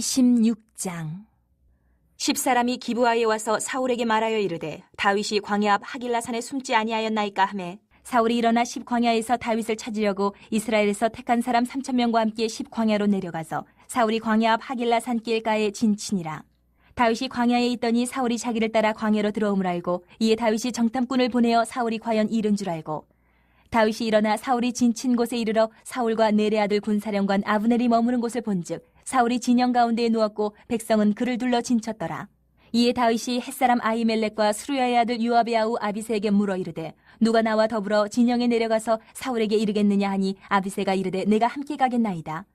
26장. 십사람이 기브아에 와서 사울에게 말하여 이르되 다윗이 광야 앞 하길라 산에 숨지 아니하였나이까 하매 사울이 일어나 십광야에서 다윗을 찾으려고 이스라엘에서 택한 사람 3천 명과 함께 십광야로 내려가서 사울이 광야 앞 하길라 산길가에 진친이라. 다윗이 광야에 있더니 사울이 자기를 따라 광야로 들어옴을 알고 이에 다윗이 정탐꾼을 보내어 사울이 과연 이른 줄 알고 다윗이 일어나 사울이 진친 곳에 이르러 사울과 네레 아들 군사령관 아브넬이 머무는 곳을 본즉 사울이 진영 가운데에 누웠고 백성은 그를 둘러 진쳤더라. 이에 다윗이 햇사람 아이멜렉과 수루야의 아들 유압의 아우 아비세에게 물어 이르되 누가 나와 더불어 진영에 내려가서 사울에게 이르겠느냐 하니 아비세가 이르되 내가 함께 가겠나이다.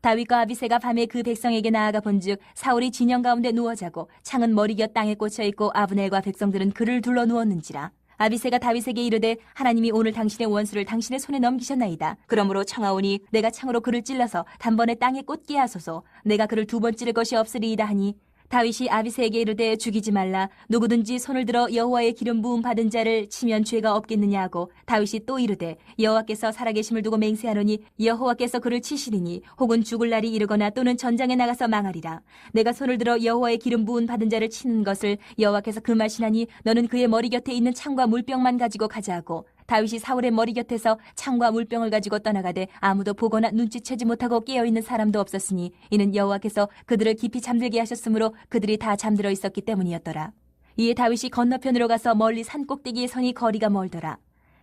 다윗과 아비세가 밤에 그 백성에게 나아가 본즉 사울이 진영 가운데 누워 자고 창은 머리곁 땅에 꽂혀 있고 아브넬과 백성들은 그를 둘러 누웠는지라. 아비세가 다윗에게 이르되 하나님이 오늘 당신의 원수를 당신의 손에 넘기셨나이다. 그러므로 청하오니 내가 창으로 그를 찔러서 단번에 땅에 꽂게 하소서. 내가 그를 두 번 찌를 것이 없으리이다 하니 다윗이 아비세에게 이르되 죽이지 말라. 누구든지 손을 들어 여호와의 기름 부음 받은 자를 치면 죄가 없겠느냐 하고 다윗이 또 이르되 여호와께서 살아계심을 두고 맹세하노니 여호와께서 그를 치시리니 혹은 죽을 날이 이르거나 또는 전장에 나가서 망하리라. 내가 손을 들어 여호와의 기름 부음 받은 자를 치는 것을 여호와께서 금하시나니 너는 그의 머리 곁에 있는 창과 물병만 가지고 가자 하고 다윗이 사울의 머리 곁에서 창과 물병을 가지고 떠나가되 아무도 보거나 눈치채지 못하고 깨어 있는 사람도 없었으니 이는 여호와께서 그들을 깊이 잠들게 하셨으므로 그들이 다 잠들어 있었기 때문이었더라. 이에 다윗이 건너편으로 가서 멀리 산 꼭대기에 서니 거리가 멀더라.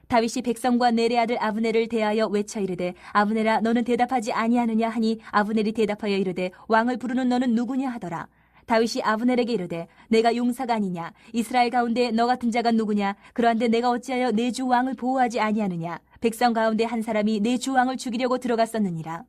다윗이 백성과 네레 아들 아브넬을 대하여 외쳐 이르되 아브넬아 너는 대답하지 아니하느냐 하니 아브넬이 대답하여 이르되 왕을 부르는 너는 누구냐 하더라. 다윗이 아브넬에게 이르되 내가 용사가 아니냐? 이스라엘 가운데 너 같은 자가 누구냐? 그러한데 내가 어찌하여 내 주 왕을 보호하지 아니하느냐? 백성 가운데 한 사람이 내 주 왕을 죽이려고 들어갔었느니라.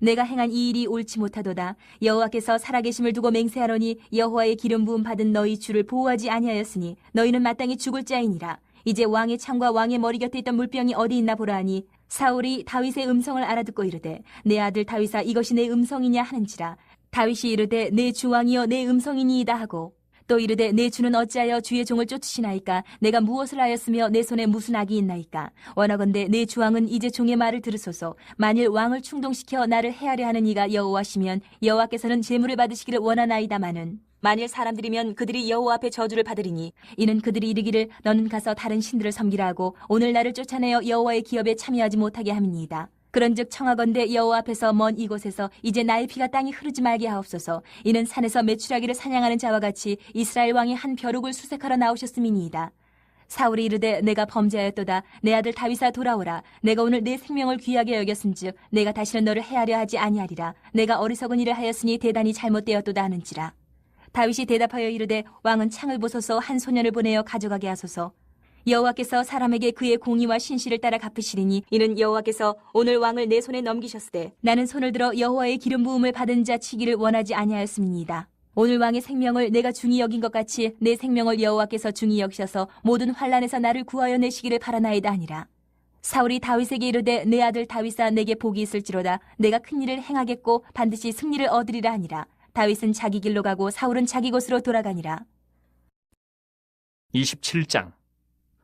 내가 행한 이 일이 옳지 못하도다. 여호와께서 살아계심을 두고 맹세하노니 여호와의 기름 부음 받은 너희 주를 보호하지 아니하였으니 너희는 마땅히 죽을 자이니라. 이제 왕의 창과 왕의 머리 곁에 있던 물병이 어디 있나 보라 하니 사울이 다윗의 음성을 알아듣고 이르되 내 아들 다윗아 이것이 내 음성이냐 하는지라 다윗이 이르되 내 주왕이여 내 음성이니이다 하고 또 이르되 내 주는 어찌하여 주의 종을 쫓으시나이까? 내가 무엇을 하였으며 내 손에 무슨 악이 있나이까? 원하건대 내 주왕은 이제 종의 말을 들으소서. 만일 왕을 충동시켜 나를 해하려 하는 이가 여호와시면 여호와께서는 재물을 받으시기를 원하나이다마는 만일 사람들이면 그들이 여호와 앞에 저주를 받으리니 이는 그들이 이르기를 너는 가서 다른 신들을 섬기라 하고 오늘 나를 쫓아내어 여호와의 기업에 참여하지 못하게 함이니이다 그런즉 청하건대 여호와 앞에서 먼 이곳에서 이제 나의 피가 땅에 흐르지 말게 하옵소서. 이는 산에서 메추라기를 사냥하는 자와 같이 이스라엘 왕이 한 벼룩을 수색하러 나오셨음이니이다. 사울이 이르되 내가 범죄하였도다. 내 아들 다윗아 돌아오라. 내가 오늘 내 생명을 귀하게 여겼은즉 내가 다시는 너를 해하려 하지 아니하리라. 내가 어리석은 일을 하였으니 대단히 잘못되었도다 하는지라. 다윗이 대답하여 이르되 왕은 창을 보소서 한 소년을 보내어 가져가게 하소서. 여호와께서 사람에게 그의 공의와 신실을 따라 갚으시리니 이는 여호와께서 오늘 왕을 내 손에 넘기셨으되 나는 손을 들어 여호와의 기름 부음을 받은 자 치기를 원하지 아니하였음이니이다. 오늘 왕의 생명을 내가 중히 여긴 것 같이 내 생명을 여호와께서 중히 여기셔서 모든 환란에서 나를 구하여 내시기를 바라나이다 아니라. 사울이 다윗에게 이르되 내 아들 다윗아 내게 복이 있을지로다 내가 큰 일을 행하겠고 반드시 승리를 얻으리라 하니라. 다윗은 자기 길로 가고 사울은 자기 곳으로 돌아가니라. 27장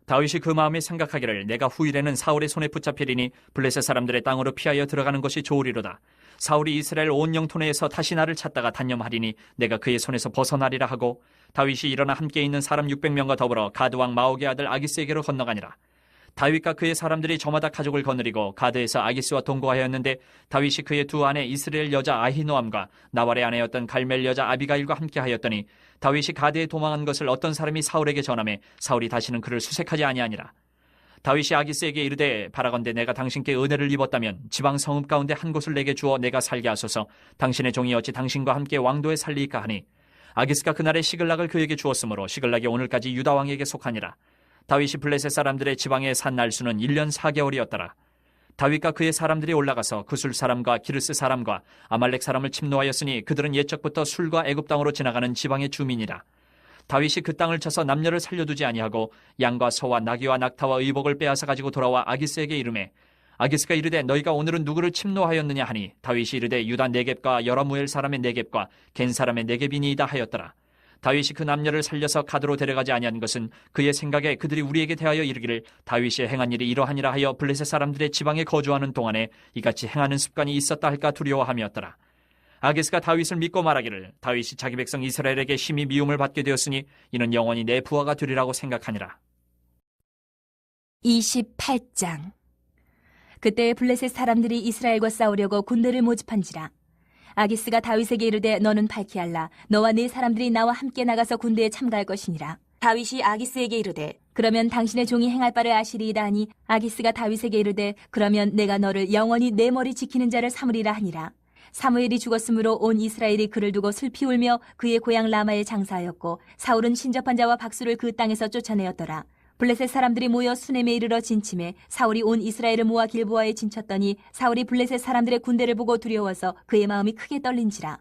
다윗이 그 마음에 생각하기를 내가 후일에는 사울의 손에 붙잡히리니 블레셋 사람들의 땅으로 피하여 들어가는 것이 좋으리로다. 사울이 이스라엘 온 영토 내에서 다시 나를 찾다가 단념하리니 내가 그의 손에서 벗어나리라 하고 다윗이 일어나 함께 있는 사람 600명과 더불어 가드 왕 마옥의 아들 아기스에게로 건너가니라. 다윗과 그의 사람들이 저마다 가족을 거느리고 가드에서 아기스와 동거하였는데 다윗이 그의 두 아내 이스라엘 여자 아히노암과 나발의 아내였던 갈멜 여자 아비가일과 함께하였더니 다윗이 가드에 도망한 것을 어떤 사람이 사울에게 전함해 사울이 다시는 그를 수색하지 아니하니라. 다윗이 아기스에게 이르되 바라건대 내가 당신께 은혜를 입었다면 지방 성읍 가운데 한 곳을 내게 주어 내가 살게 하소서 당신의 종이 어찌 당신과 함께 왕도에 살리이까 하니 아기스가 그날의 시글락을 그에게 주었으므로 시글락이 오늘까지 유다 왕에게 속하니라. 다윗이 블레셋 사람들의 지방에 산 날수는 1년 4개월이었더라. 다윗과 그의 사람들이 올라가서 그술 사람과 기르스 사람과 아말렉 사람을 침노하였으니 그들은 옛적부터 술과 애굽 땅으로 지나가는 지방의 주민이라. 다윗이 그 땅을 쳐서 남녀를 살려두지 아니하고 양과 소와 나귀와 낙타와 의복을 빼앗아 가지고 돌아와 아기스에게 이르매 아기스가 이르되 너희가 오늘은 누구를 침노하였느냐 하니 다윗이 이르되 유다 네겝과 여라무엘 사람의 네겝과 겐 사람의 네겝이니이다 하였더라. 다윗이 그 남녀를 살려서 가드로 데려가지 아니한 것은 그의 생각에 그들이 우리에게 대하여 이르기를 다윗이 행한 일이 이러하니라 하여 블레셋 사람들의 지방에 거주하는 동안에 이같이 행하는 습관이 있었다 할까 두려워함이었더라. 아기스가 다윗을 믿고 말하기를 다윗이 자기 백성 이스라엘에게 심히 미움을 받게 되었으니 이는 영원히 내 부하가 되리라고 생각하니라. 28장 그때 블레셋 사람들이 이스라엘과 싸우려고 군대를 모집한지라 아기스가 다윗에게 이르되 너는 발키알라. 너와 네 사람들이 나와 함께 나가서 군대에 참가할 것이니라. 다윗이 아기스에게 이르되 그러면 당신의 종이 행할 바를 아시리이다 하니 아기스가 다윗에게 이르되 그러면 내가 너를 영원히 내 머리 지키는 자를 삼으리라 하니라. 사무엘이 죽었으므로 온 이스라엘이 그를 두고 슬피 울며 그의 고향 라마에 장사하였고 사울은 신접한 자와 박수를 그 땅에서 쫓아내었더라 블레셋 사람들이 모여 수넴에 이르러 진침해 사울이 온 이스라엘을 모아 길보아에 진쳤더니 사울이 블레셋 사람들의 군대를 보고 두려워서 그의 마음이 크게 떨린지라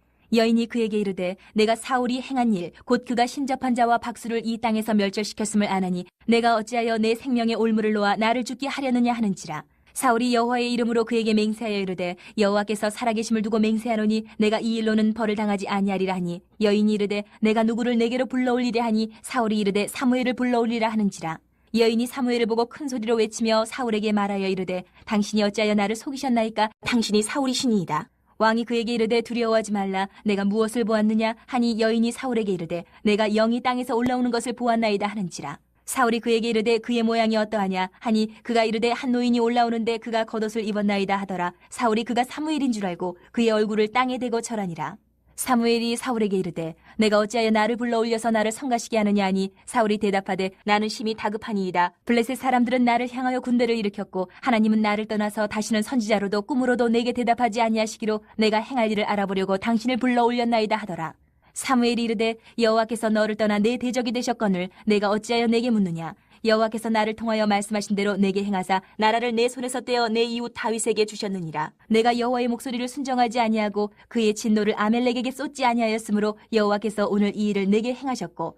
여인이 그에게 이르되 내가 사울이 행한 일 곧 그가 신접한 자와 박수를 이 땅에서 멸절시켰음을 아나니 내가 어찌하여 내 생명의 올무를 놓아 나를 죽게 하려느냐 하는지라. 사울이 여호와의 이름으로 그에게 맹세하여 이르되 여호와께서 살아계심을 두고 맹세하노니 내가 이 일로는 벌을 당하지 아니하리라 하니. 여인이 이르되 내가 누구를 내게로 불러올리되 하니 사울이 이르되 사무엘을 불러올리라 하는지라. 여인이 사무엘을 보고 큰 소리로 외치며 사울에게 말하여 이르되 당신이 어찌하여 나를 속이셨나이까? 당신이 사울이시니이다. 왕이 그에게 이르되 두려워하지 말라. 내가 무엇을 보았느냐? 하니 여인이 사울에게 이르되 내가 영이 땅에서 올라오는 것을 보았나이다 하는지라. 사울이 그에게 이르되 그의 모양이 어떠하냐? 하니 그가 이르되 한 노인이 올라오는데 그가 겉옷을 입었나이다 하더라. 사울이 그가 사무엘인 줄 알고 그의 얼굴을 땅에 대고 절하니라 사무엘이 사울에게 이르되 내가 어찌하여 나를 불러 올려서 나를 성가시게 하느냐 하니 사울이 대답하되 나는 심히 다급하니이다. 블레셋 사람들은 나를 향하여 군대를 일으켰고 하나님은 나를 떠나서 다시는 선지자로도 꿈으로도 내게 대답하지 아니하시기로 내가 행할 일을 알아보려고 당신을 불러 올렸나이다 하더라. 사무엘이 이르되 여호와께서 너를 떠나 내 대적이 되셨거늘 내가 어찌하여 내게 묻느냐 여호와께서 나를 통하여 말씀하신 대로 내게 행하사 나라를 내 손에서 떼어 내 이웃 다윗에게 주셨느니라. 내가 여호와의 목소리를 순정하지 아니하고 그의 진노를 아멜렉에게 쏟지 아니하였으므로 여호와께서 오늘 이 일을 내게 행하셨고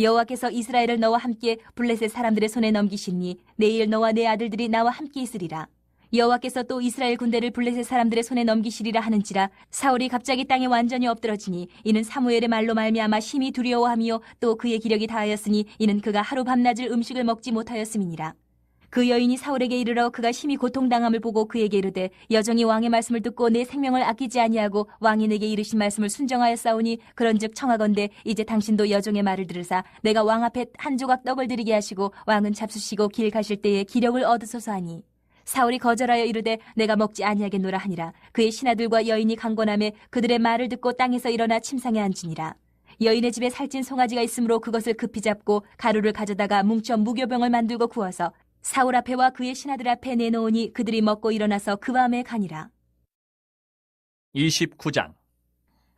여호와께서 이스라엘을 너와 함께 블레셋 사람들의 손에 넘기시니 내일 너와 내 아들들이 나와 함께 있으리라 여호와께서 또 이스라엘 군대를 블레셋 사람들의 손에 넘기시리라 하는지라 사울이 갑자기 땅에 완전히 엎드러지니 이는 사무엘의 말로 말미암아 심히 두려워하며 또 그의 기력이 다하였으니 이는 그가 하루 밤낮을 음식을 먹지 못하였음이니라. 그 여인이 사울에게 이르러 그가 심히 고통당함을 보고 그에게 이르되 여정이 왕의 말씀을 듣고 내 생명을 아끼지 아니하고 왕이 내게 이르신 말씀을 순정하였사오니 그런즉 청하건대 이제 당신도 여종의 말을 들으사 내가 왕 앞에 한 조각 떡을 드리게 하시고 왕은 잡수시고 길 가실 때에 기력을 얻으소서 하니 사울이 거절하여 이르되 내가 먹지 아니하겠노라 하니라. 그의 신하들과 여인이 강권함에 그들의 말을 듣고 땅에서 일어나 침상에 앉으니라. 여인의 집에 살찐 송아지가 있으므로 그것을 급히 잡고 가루를 가져다가 뭉쳐 무교병을 만들고 구워서 사울 앞에와 그의 신하들 앞에 내놓으니 그들이 먹고 일어나서 그 밤에 가니라. 29장.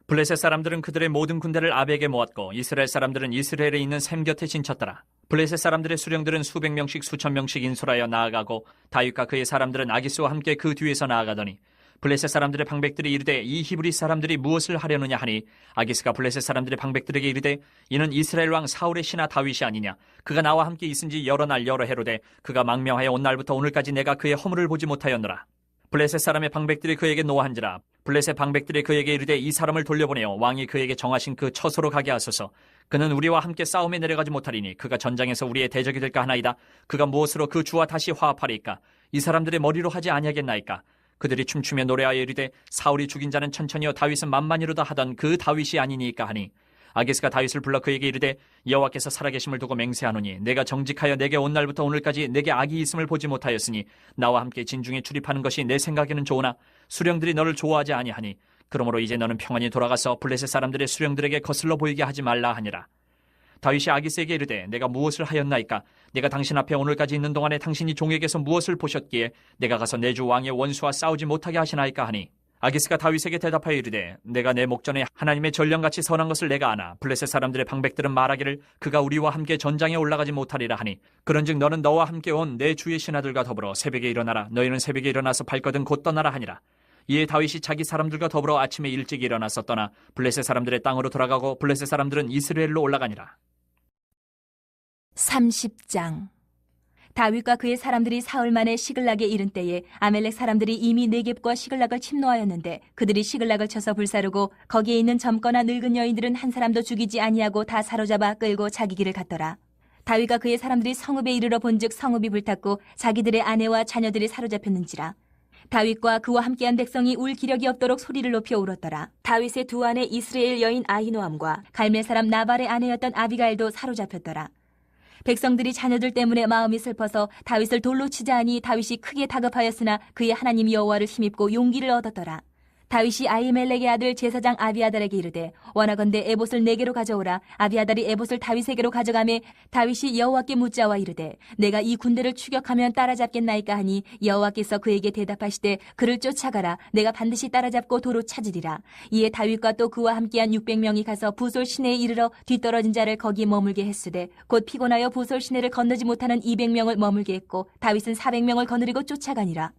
블레셋 사람들은 그들의 모든 군대를 아벡에 모았고 이스라엘 사람들은 이스라엘에 있는 샘 곁에 진쳤더라. 블레셋 사람들의 수령들은 수백 명씩 수천 명씩 인솔하여 나아가고 다윗과 그의 사람들은 아기스와 함께 그 뒤에서 나아가더니 블레셋 사람들의 방백들이 이르되 이 히브리 사람들이 무엇을 하려느냐 하니 아기스가 블레셋 사람들의 방백들에게 이르되 이는 이스라엘 왕 사울의 신하 다윗이 아니냐? 그가 나와 함께 있은지 여러 날 여러 해로되 그가 망명하여 온 날부터 오늘까지 내가 그의 허물을 보지 못하였노라. 블레셋 사람의 방백들이 그에게 노한지라 블레셋 방백들이 그에게 이르되 이 사람을 돌려보내어 왕이 그에게 정하신 그 처소로 가게 하소서. 그는 우리와 함께 싸움에 내려가지 못하리니 그가 전장에서 우리의 대적이 될까 하나이다. 그가 무엇으로 그 주와 다시 화합하리까? 이 사람들의 머리로 하지 아니하겠나이까? 그들이 춤추며 노래하여 이르되 사울이 죽인 자는 천천히요 다윗은 만만히로다 하던 그 다윗이 아니니까 하니 아기스가 다윗을 불러 그에게 이르되 여호와께서 살아계심을 두고 맹세하노니 내가 정직하여 내게 온 날부터 오늘까지 내게 악이 있음을 보지 못하였으니 나와 함께 진중에 출입하는 것이 내 생각에는 좋으나 수령들이 너를 좋아하지 아니하니 그러므로 이제 너는 평안히 돌아가서 블레셋 사람들의 수령들에게 거슬러 보이게 하지 말라 하니라. 다윗이 아기스에게 이르되 내가 무엇을 하였나이까? 내가 당신 앞에 오늘까지 있는 동안에 당신이 종에게서 무엇을 보셨기에 내가 가서 내 주 왕의 원수와 싸우지 못하게 하시나이까 하니 아기스가 다윗에게 대답하여 이르되 내가 내 목전에 하나님의 전령같이 선한 것을 내가 아나 블레셋 사람들의 방백들은 말하기를 그가 우리와 함께 전장에 올라가지 못하리라 하니 그런즉 너는 너와 함께 온 내 주의 신하들과 더불어 새벽에 일어나라. 너희는 새벽에 일어나서 발거든 곧 떠나라 하니라. 이에 다윗이 자기 사람들과 더불어 아침에 일찍 일어나서 떠나 블레셋 사람들의 땅으로 돌아가고 블레셋 사람들은 이스라엘로 올라가니라. 30장 다윗과 그의 사람들이 사흘 만에 시글락에 이른 때에 아멜렉 사람들이 이미 네겝과 시글락을 침노하였는데 그들이 시글락을 쳐서 불사르고 거기에 있는 젊거나 늙은 여인들은 한 사람도 죽이지 아니하고 다 사로잡아 끌고 자기 길을 갔더라. 다윗과 그의 사람들이 성읍에 이르러 본즉 성읍이 불탔고 자기들의 아내와 자녀들이 사로잡혔는지라. 다윗과 그와 함께한 백성이 울 기력이 없도록 소리를 높여 울었더라. 다윗의 두 아내 이스라엘 여인 아히노암과 갈멜 사람 나발의 아내였던 아비가일도 사로잡혔더라. 백성들이 자녀들 때문에 마음이 슬퍼서 다윗을 돌로 치자 하니 다윗이 크게 다급하였으나 그의 하나님 여호와를 힘입고 용기를 얻었더라. 다윗이 아이멜렉의 아들 제사장 아비아달에게 이르되 원하건대 에봇을 내게로 가져오라. 아비아달이 에봇을 다윗에게로 가져가매 다윗이 여호와께 묻자와 이르되 내가 이 군대를 추격하면 따라잡겠나이까 하니 여호와께서 그에게 대답하시되 그를 쫓아가라. 내가 반드시 따라잡고 도로 찾으리라. 이에 다윗과 또 그와 함께한 600명이 가서 부솔 시내에 이르러 뒤떨어진 자를 거기 머물게 했으되 곧 피곤하여 부솔 시내를 건너지 못하는 200명을 머물게 했고 다윗은 400명을 거느리고 쫓아가니라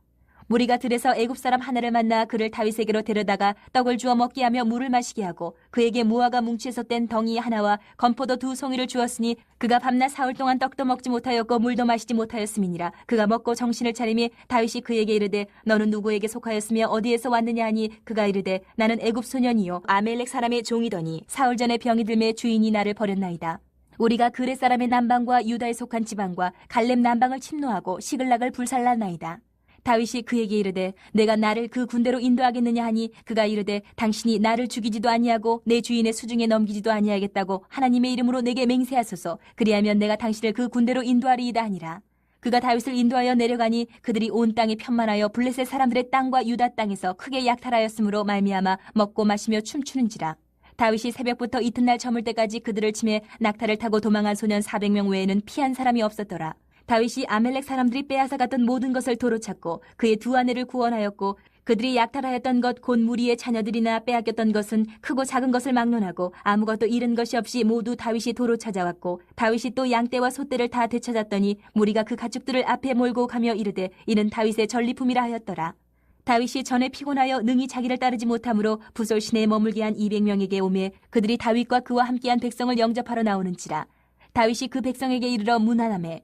무리가 들에서 애굽 사람 하나를 만나 그를 다윗에게로 데려다가 떡을 주어 먹게 하며 물을 마시게 하고 그에게 무화과 뭉치에서 뗀 덩이 하나와 건포도 두 송이를 주었으니 그가 밤낮 사흘 동안 떡도 먹지 못하였고 물도 마시지 못하였음이니라 그가 먹고 정신을 차리매 다윗이 그에게 이르되 너는 누구에게 속하였으며 어디에서 왔느냐 하니 그가 이르되 나는 애굽 소년이요 아멜렉 사람의 종이더니 사흘 전에 병이 들매 주인이 나를 버렸나이다. 우리가 그레 사람의 남방과 유다에 속한 지방과 갈렙 남방을 침노하고 시글락을 불살랐나이다. 다윗이 그에게 이르되 내가 나를 그 군대로 인도하겠느냐 하니 그가 이르되 당신이 나를 죽이지도 아니하고 내 주인의 수중에 넘기지도 아니하겠다고 하나님의 이름으로 내게 맹세하소서 그리하면 내가 당신을 그 군대로 인도하리이다 하니라. 그가 다윗을 인도하여 내려가니 그들이 온 땅에 편만하여 블레셋 사람들의 땅과 유다 땅에서 크게 약탈하였으므로 말미암아 먹고 마시며 춤추는지라. 다윗이 새벽부터 이튿날 저물 때까지 그들을 치매 낙타를 타고 도망한 소년 400명 외에는 피한 사람이 없었더라. 다윗이 아멜렉 사람들이 빼앗아 갔던 모든 것을 도로 찾고 그의 두 아내를 구원하였고 그들이 약탈하였던 것 곧 무리의 자녀들이나 빼앗겼던 것은 크고 작은 것을 막론하고 아무것도 잃은 것이 없이 모두 다윗이 도로 찾아왔고 다윗이 또 양떼와 소떼를 다 되찾았더니 무리가 그 가축들을 앞에 몰고 가며 이르되 이는 다윗의 전리품이라 하였더라. 다윗이 전에 피곤하여 능히 자기를 따르지 못하므로 부솔 시내에 머물게 한 200명에게 오매 그들이 다윗과 그와 함께한 백성을 영접하러 나오는지라 다윗이 그 백성에게 이르러 문안함에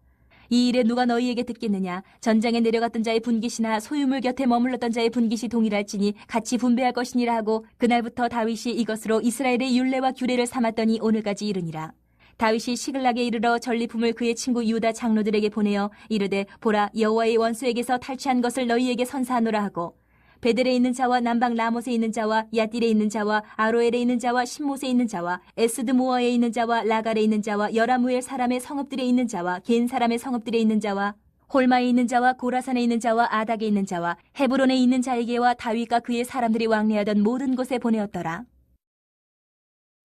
이 일에 누가 너희에게 듣겠느냐? 전장에 내려갔던 자의 분깃이나 소유물 곁에 머물렀던 자의 분깃이 동일할지니 같이 분배할 것이니라 하고 그날부터 다윗이 이것으로 이스라엘의 율례와 규례를 삼았더니 오늘까지 이르니라. 다윗이 시글락에 이르러 전리품을 그의 친구 유다 장로들에게 보내어 이르되 보라 여호와의 원수에게서 탈취한 것을 너희에게 선사하노라 하고 베델에 있는 자와 남방 라못에 있는 자와 야딜에 있는 자와 아로엘에 있는 자와 신못에 있는 자와 에스드모어에 있는 자와 라갈에 있는 자와 여라무엘 사람의 성읍들에 있는 자와 겐 사람의 성읍들에 있는 자와 홀마에 있는 자와 고라산에 있는 자와 아닥에 있는 자와 헤브론에 있는 자에게와 다윗과 그의 사람들이 왕래하던 모든 곳에 보내었더라.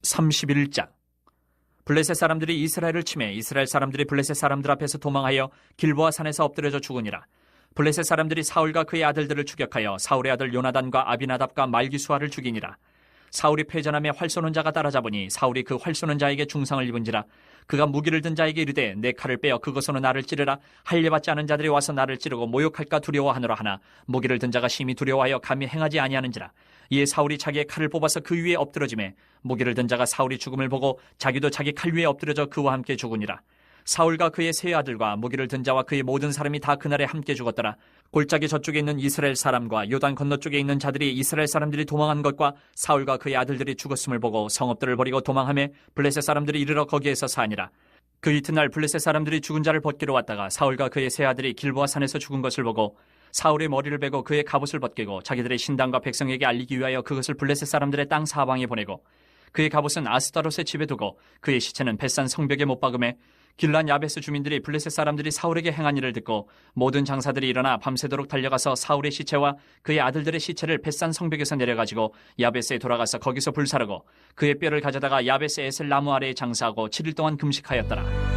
31장 블레셋 사람들이 이스라엘을 치매 이스라엘 사람들이 블레셋 사람들 앞에서 도망하여 길보아 산에서 엎드려져 죽으니라 블레셋 사람들이 사울과 그의 아들들을 추격하여 사울의 아들 요나단과 아비나답과 말기수아를 죽이니라. 사울이 패전함에 활 쏘는 자가 따라잡으니 사울이 그 활 쏘는 자에게 중상을 입은지라. 그가 무기를 든 자에게 이르되 내 칼을 빼어 그것으로 나를 찌르라. 할례 받지 않은 자들이 와서 나를 찌르고 모욕할까 두려워하노라 하나 무기를 든 자가 심히 두려워하여 감히 행하지 아니하는지라. 이에 사울이 자기의 칼을 뽑아서 그 위에 엎드러짐에 무기를 든 자가 사울이 죽음을 보고 자기도 자기 칼 위에 엎드려져 그와 함께 죽으니라 사울과 그의 세 아들과 무기를 든 자와 그의 모든 사람이 다 그날에 함께 죽었더라. 골짜기 저쪽에 있는 이스라엘 사람과 요단 건너 쪽에 있는 자들이 이스라엘 사람들이 도망한 것과 사울과 그의 아들들이 죽었음을 보고 성읍들을 버리고 도망하며 블레셋 사람들이 이르러 거기에서 사니라. 그 이튿날 블레셋 사람들이 죽은 자를 벗기러 왔다가 사울과 그의 세 아들이 길보아 산에서 죽은 것을 보고 사울의 머리를 베고 그의 갑옷을 벗기고 자기들의 신당과 백성에게 알리기 위하여 그것을 블레셋 사람들의 땅 사방에 보내고 그의 갑옷은 아스타롯의 집에 두고 그의 시체는 벳산 성벽에 못 박음에 길란 야베스 주민들이 블레셋 사람들이 사울에게 행한 일을 듣고 모든 장사들이 일어나 밤새도록 달려가서 사울의 시체와 그의 아들들의 시체를 벳산 성벽에서 내려가지고 야베스에 돌아가서 거기서 불사르고 그의 뼈를 가져다가 야베스 에셀 나무 아래에 장사하고 7일 동안 금식하였더라.